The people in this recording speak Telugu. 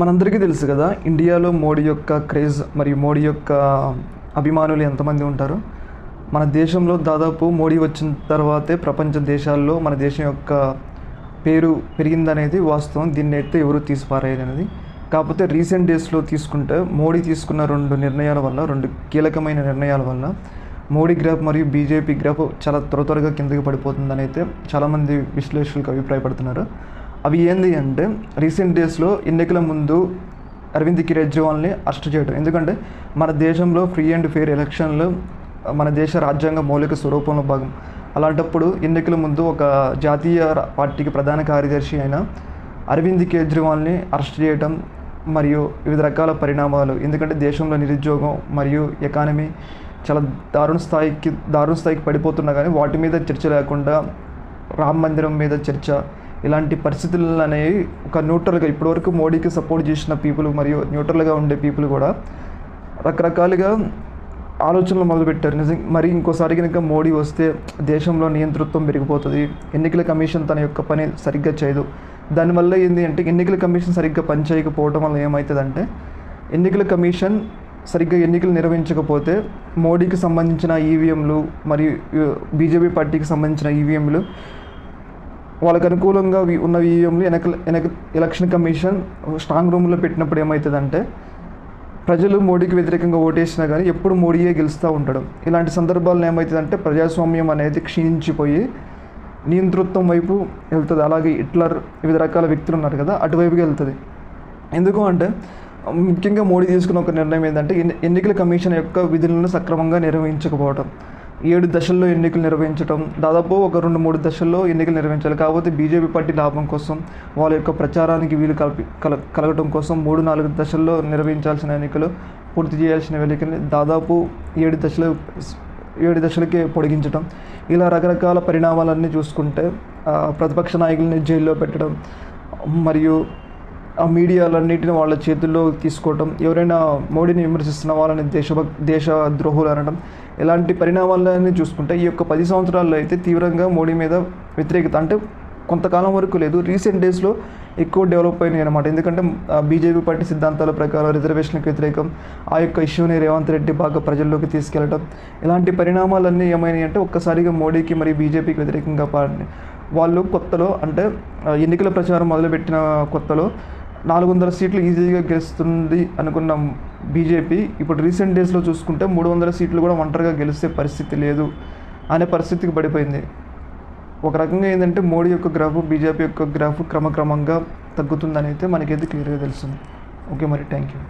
మనందరికీ తెలుసు కదా ఇండియాలో మోడీ యొక్క క్రేజ్ మరియు మోడీ యొక్క అభిమానులు ఎంతమంది ఉంటారు? మన దేశంలో దాదాపు మోడీ వచ్చిన తర్వాతే ప్రపంచ దేశాల్లో మన దేశం యొక్క పేరు పెరిగిందనేది వాస్తవం. దీన్ని అయితే ఎవరు తీసిపారేయనేది కాకపోతే రీసెంట్ డేస్లో తీసుకుంటే మోడీ తీసుకున్న రెండు నిర్ణయాల వల్ల రెండు కీలకమైన నిర్ణయాల వల్ల మోడీ గ్రాఫ్ మరియు బీజేపీ గ్రాఫ్ చాలా త్వర త్వరగా కిందకి పడిపోతుందని అయితే చాలామంది విశ్లేషకులకు అభిప్రాయపడుతున్నారు. అవి ఏంది అంటే రీసెంట్ డేస్లో ఎన్నికల ముందు అరవింద్ కేజ్రీవాల్ని అరెస్ట్ చేయడం ఎందుకంటే మన దేశంలో ఫ్రీ అండ్ ఫెయిర్ ఎలక్షన్లు మన దేశ రాజ్యాంగ మౌలిక స్వరూపంలో భాగం. అలాంటప్పుడు ఎన్నికల ముందు ఒక జాతీయ పార్టీకి ప్రధాన కార్యదర్శి అయిన అరవింద్ కేజ్రీవాల్ని అరెస్ట్ చేయడం మరియు వివిధ రకాల పరిణామాలు. ఎందుకంటే దేశంలో నిరుద్యోగం మరియు ఎకానమీ చాలా దారుణ స్థాయికి దారుణ స్థాయికి పడిపోతున్నా కానీ వాటి మీద చర్చ లేకుండా రామ మందిరం మీద చర్చ ఇలాంటి పరిస్థితులు అనేవి ఒక న్యూట్రల్గా ఇప్పటివరకు మోడీకి సపోర్ట్ చేసిన పీపుల్ మరియు న్యూట్రల్గా ఉండే పీపుల్ కూడా రకరకాలుగా ఆలోచనలు మొదలుపెట్టారు. నిజం మరి ఇంకోసారి కనుక మోడీ వస్తే దేశంలో నియంతృత్వం పెరిగిపోతుంది. ఎన్నికల కమిషన్ తన యొక్క పని సరిగ్గా చేయదు. దానివల్ల ఏంటి అంటే ఎన్నికల కమిషన్ సరిగ్గా పనిచేయకపోవడం వల్ల ఏమవుతుందంటే ఎన్నికల కమిషన్ సరిగ్గా ఎన్నికలు నిర్వహించకపోతే మోడీకి సంబంధించిన ఈవీఎంలు మరియు బీజేపీ పార్టీకి సంబంధించిన ఈవీఎంలు వాళ్ళకి అనుకూలంగా ఉన్న ఈవీఎంలు వెనక ఎనక ఎలక్షన్ కమిషన్ స్ట్రాంగ్ రూమ్లో పెట్టినప్పుడు ఏమవుతుందంటే ప్రజలు మోడీకి వ్యతిరేకంగా ఓటేసినా కానీ ఎప్పుడు మోడీయే గెలుస్తూ ఉంటాడు ఇలాంటి సందర్భాల్లో ఏమవుతుందంటే ప్రజాస్వామ్యం అనేది క్షీణించిపోయి నియంతృత్వం వైపు వెళ్తుంది. అలాగే హిట్లర్ వివిధ రకాల వ్యక్తులు ఉన్నారు కదా అటువైపుకి వెళ్తుంది. ఎందుకు అంటే ముఖ్యంగా మోడీ తీసుకున్న ఒక నిర్ణయం ఏంటంటే ఎన్నికల కమిషన్ యొక్క విధులను సక్రమంగా నిర్వహించకపోవడం ఏడు దశల్లో ఎన్నికలు నిర్వహించడం దాదాపు ఒక రెండు మూడు దశల్లో ఎన్నికలు నిర్వహించాలి. కాకపోతే బీజేపీ పార్టీ లాభం కోసం వాళ్ళ యొక్క ప్రచారానికి వీలు కల్పి కల కలగటం కోసం మూడు నాలుగు దశల్లో నిర్వహించాల్సిన ఎన్నికలు పూర్తి చేయాల్సిన ఎన్నికలు దాదాపు ఏడు దశలు ఏడు దశలకే పొడిగించడం ఇలా రకరకాల పరిణామాలన్నీ చూసుకుంటే ప్రతిపక్ష నాయకుల్ని జైల్లో పెట్టడం మరియు ఆ మీడియాలన్నింటిని వాళ్ళ చేతుల్లో తీసుకోవటం ఎవరైనా మోడీని విమర్శిస్తున్న వాళ్ళని దేశభక్ దేశ ద్రోహులు అనడం ఇలాంటి పరిణామాలన్నీ చూసుకుంటే ఈ యొక్క పది సంవత్సరాల్లో అయితే తీవ్రంగా మోడీ మీద వ్యతిరేకత అంటే కొంతకాలం వరకు లేదు. రీసెంట్ డేస్లో ఎక్కువ డెవలప్ అయినాయి అనమాట ఎందుకంటే బీజేపీ పార్టీ సిద్ధాంతాల ప్రకారం రిజర్వేషన్కి వ్యతిరేకం ఆ యొక్క ఇష్యూని రేవంత్ రెడ్డి బాగా ప్రజల్లోకి తీసుకెళ్ళడం ఇలాంటి పరిణామాలన్నీ ఏమైనాయి అంటే ఒక్కసారిగా మోడీకి మరియు బీజేపీకి వ్యతిరేకంగా పాడినాయి వాళ్ళు కొత్తలో అంటే ఎన్నికల ప్రచారం మొదలుపెట్టిన కొత్తలో నాలుగు వందల సీట్లు ఈజీగా గెలుస్తుంది అనుకున్న బీజేపీ ఇప్పుడు రీసెంట్ డేస్లో చూసుకుంటే మూడు వందల సీట్లు కూడా ఒంటరిగా గెలిస్తే పరిస్థితి లేదు అనే పరిస్థితికి పడిపోయింది. ఒక రకంగా ఏంటంటే మోడీ యొక్క గ్రాఫ్ బీజేపీ యొక్క గ్రాఫ్ క్రమక్రమంగా తగ్గుతుందని అయితే మనకైతే క్లియర్గా తెలుస్తుంది. ఓకే మరి థ్యాంక్ యూ.